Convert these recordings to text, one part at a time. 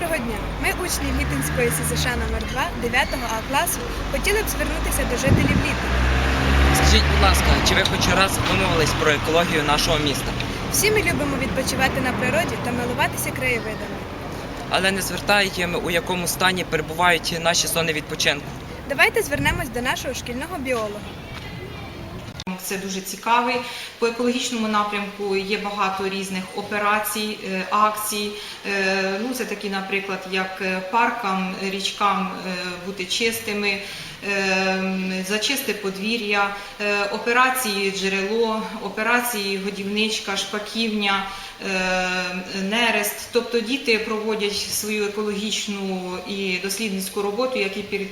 Доброго дня! Ми учні Літинської СЗШ номер 2 9 А класу хотіли б звернутися до жителів Літина. Скажіть, будь ласка, чи ви хоч раз задумувались про екологію нашого міста? Всі ми любимо відпочивати на природі та милуватися краєвидами. Але не звертаєте, у якому стані перебувають наші зони відпочинку? Давайте звернемось до нашого шкільного біолога. Це дуже цікавий. По екологічному напрямку є багато різних операцій, е, акцій. Е, Ну, це такі, наприклад, як е, паркам, річкам бути чистими, зачисти подвір'я, операції джерело, операції годівничка, шпаківня, нерест. Тобто діти проводять свою екологічну і дослідницьку роботу, як і під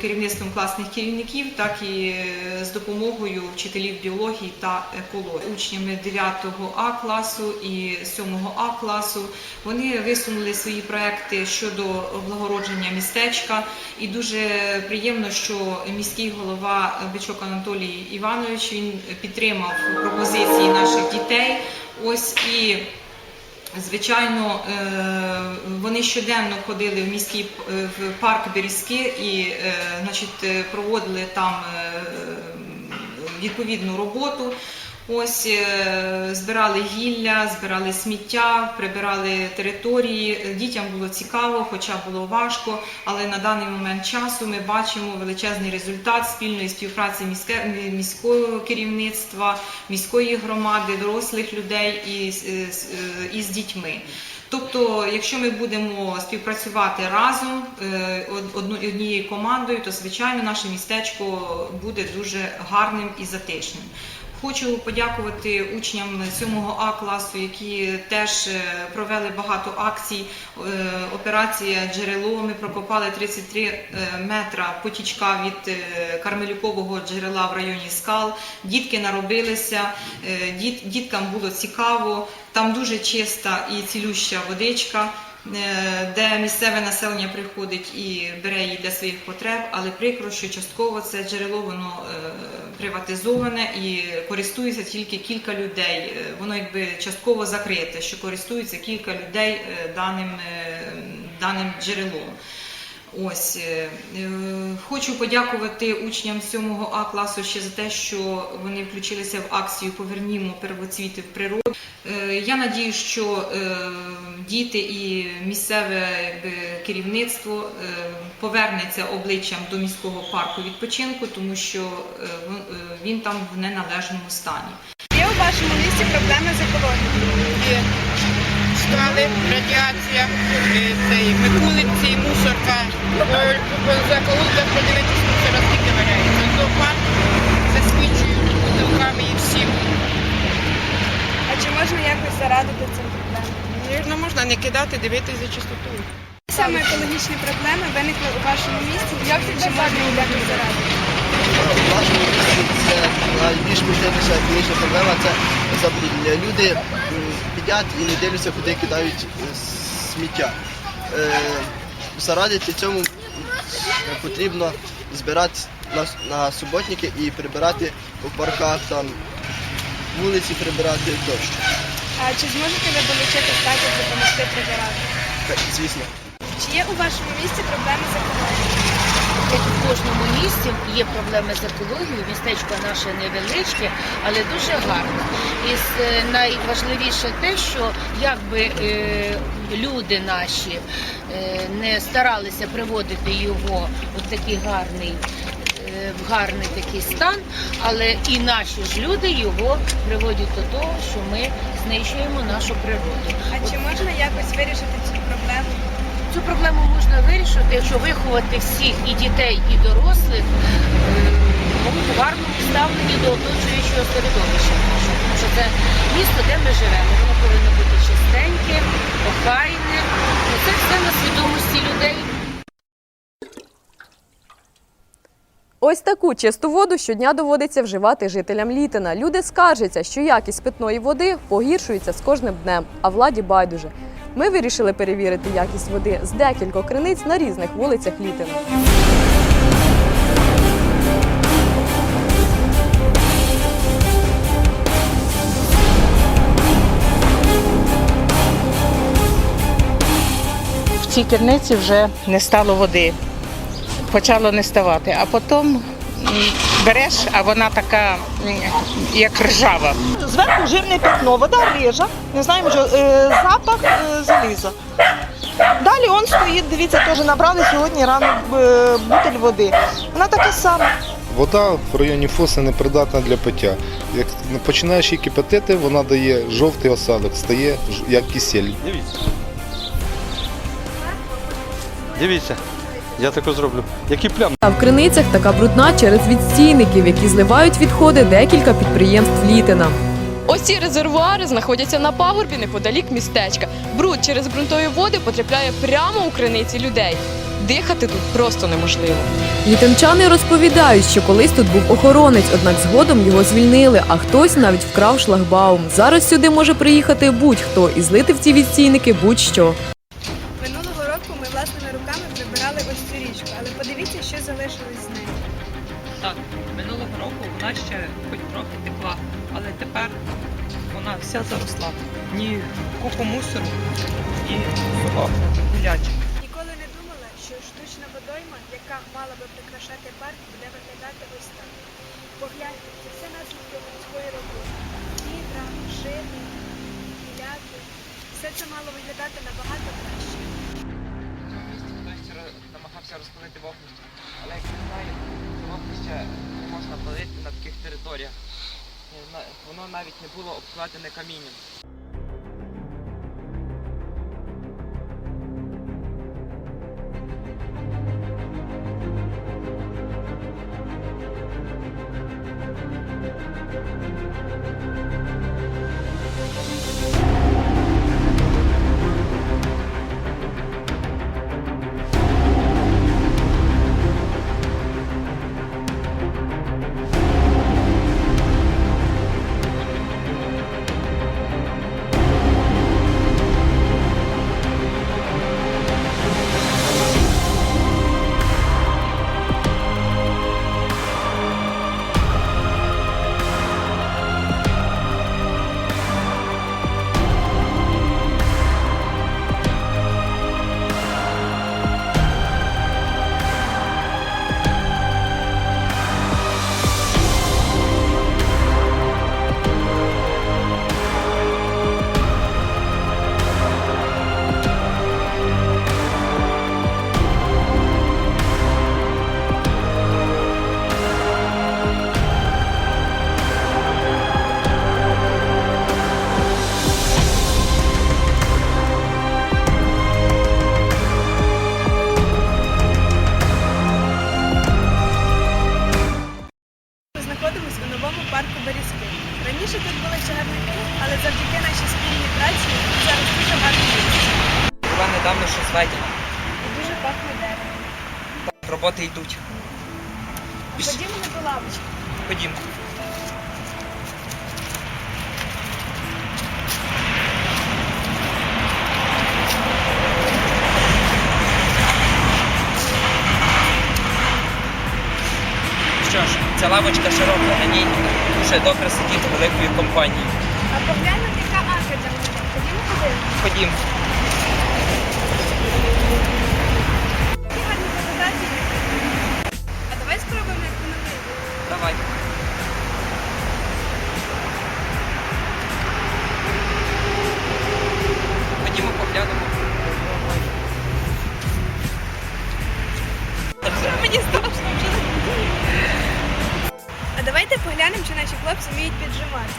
керівництвом класних керівників, так і з допомогою вчителів біології та екології. Учнями 9 А класу і 7 А класу вони висунули свої проекти щодо облагородження містечка. І дуже приємно, що міський голова Бичок Анатолій Іванович він підтримав пропозиції наших дітей. Ось і Звичайно, е, вони щоденно ходили в міський е, в парк Берізки і е, значить, проводили там відповідну роботу. Ось е, збирали гілля, збирали сміття, прибирали території. Дітям було цікаво, хоча було важко. Але на даний момент часу ми бачимо величезний результат спільної співпраці міського керівництва, міської громади, дорослих людей і з- е, е, дітьми. Тобто, якщо ми будемо співпрацювати разом однією командою, то звичайно наше містечко буде дуже гарним і затишним. Хочу подякувати учням 7 А класу, які теж е, провели багато акцій. Е, Операція джерело. Ми прокопали 33 е, метра потічка від Кармелюкового джерела в районі скал. Дітки наробилися, діткам було цікаво. Там дуже чиста і цілюща водичка. Е, Де місцеве населення приходить і бере її для своїх потреб, але прикро, що частково це джерело воно е, приватизоване і користується тільки кілька людей. Е, Воно якби частково закрите, що користується кілька людей даним, даним джерелом. Ось хочу подякувати учням 7 А класу ще за те, що вони включилися в акцію Повернімо первоцвіти в природу. Я надію, що діти і місцеве якби, керівництво е, повернеться обличчям до міського парку відпочинку, тому що е, е, він там в неналежному стані. Є у вашому місті проблеми з екологією? Є скали, радіація, е, цей Микулинці, мусорка. За колодах подивитися мусора скільки валяється. Зоопарк засмічують бутилками і всім. А чи можна якось зарадити цим проблемам? Вірно, можна не кидати, дивитися за чистотою. Саме екологічні проблеми виникли у вашому місті. Як чи можна їх якось зарадити? В нашому місті це найбільш поширеніша екологічна проблема це забруднення. Люди підять і не дивляться, куди кидають е, сміття. Е, Зарадити цьому потрібно збирати на, на суботники і прибирати у парках, там вулиці прибирати тощо. А чи зможете ви долучитись так, допомогти прибирати? Так, Звісно. Чи є у вашому місті проблеми з екологією? Як в кожному місті є проблеми з екологією, містечко наше невеличке, але дуже гарне. І е, найважливіше те, що якби е, люди наші е, не старалися приводити його в такий гарний. Е, В гарний такий стан, але і наші ж люди його приводять до того, що ми знищуємо нашу природу. А чи можна якось вирішити цю проблему? Цю проблему можна вирішити, якщо виховати всіх і дітей, і дорослих е, в гарному ставленні до оточуючого середовища. Тому що це місто, де ми живемо. Воно повинно бути чистеньке, охайне. Ну, Це все на свідомості людей. Ось таку чисту воду щодня доводиться вживати жителям Літина. Люди скаржаться, що якість питної води погіршується з кожним днем, а владі байдуже. Ми вирішили перевірити якість води з декількох криниць на різних вулицях Літина. В цій керниці вже не стало води. Почало не ставати. А потім береш, а вона така, як ржава. Зверху жирне пятно, вода рижа, не знаємо, що е, запах е, заліза. Далі он стоїть, дивіться, теж набрали сьогодні рано е, бутиль води. Вона така сама. Вода в районі фоси непридатна для пиття. Як починаєш її кипятити, вона дає жовтий осадок, стає як кисель. Дивіться. Дивіться, я тако зроблю. Які плями? А в криницях така брудна через відстійників, які зливають відходи декілька підприємств Літина. Ось ці резервуари знаходяться на пагорбі неподалік містечка. Бруд через ґрунтові води потрапляє прямо у криниці людей. Дихати тут просто неможливо. Літинчани розповідають, що колись тут був охоронець, однак згодом його звільнили, а хтось навіть вкрав шлагбаум. Зараз сюди може приїхати будь-хто і злити в ці відстійники будь-що. Власними руками прибирали ось цю річку, але подивіться, що залишилось з нею. Так, минулого року вона ще хоч трохи текла, але тепер вона вся заросла. Ні купу мусору і собак гулячі. Ніколи не думала, що штучна водойма, яка мала би прикрашати парк, буде виглядати ось так. Погляньте, це все наслідки людської роботи. Вітра, шини, гіляки. Все це мало виглядати набагато краще. Намагався розпалити вогнище, але як я знаю, це вогнище можна палити на таких територіях. Воно навіть не було обкладене камінням. Недавно що зведена. І дуже пахне деревом. Роботи йдуть. Ходімо на ту лавочку. Ходімо. Що ж, ця лавочка широка, на ній дуже добре сидіти великою компанією. А поглянемо, яка арка мене. Ходімо подивимося. Ходімо. Чи наші хлопці вміють піджимати.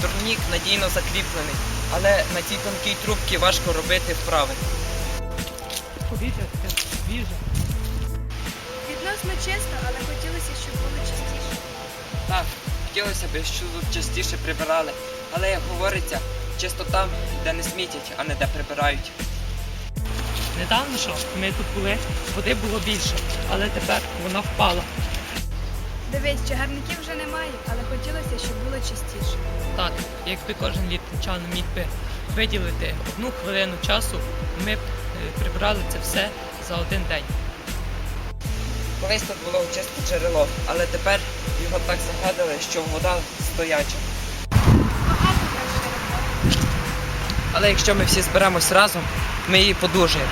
Турнік надійно закріплений, але на цій тонкій трубці важко робити вправи. Повітря таке свіже. Відносно чисто, але хотілося, щоб було частіше. Так, хотілося б, щоб тут частіше прибирали. Але як говориться, чисто там, де не смітять, а не де прибирають. Недавно що ми тут були, води було більше, але тепер вона впала. Дивись, чагарників вже немає, але хотілося, щоб було частіше. Так, якби кожен літничан міг би виділити одну хвилину часу, ми б е, прибрали це все за один день. Колись тут було чисте джерело, але тепер його так загадили, що вода стояча. Але якщо ми всі зберемось разом, ми її подужаємо.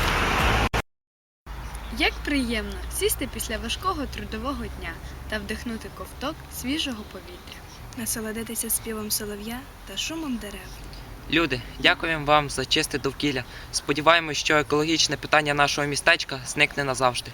Як приємно сісти після важкого трудового дня та вдихнути ковток свіжого повітря, насолодитися співом солов'я та шумом дерев. Люди, дякуємо вам за чисте довкілля. Сподіваємось, що екологічне питання нашого містечка зникне назавжди.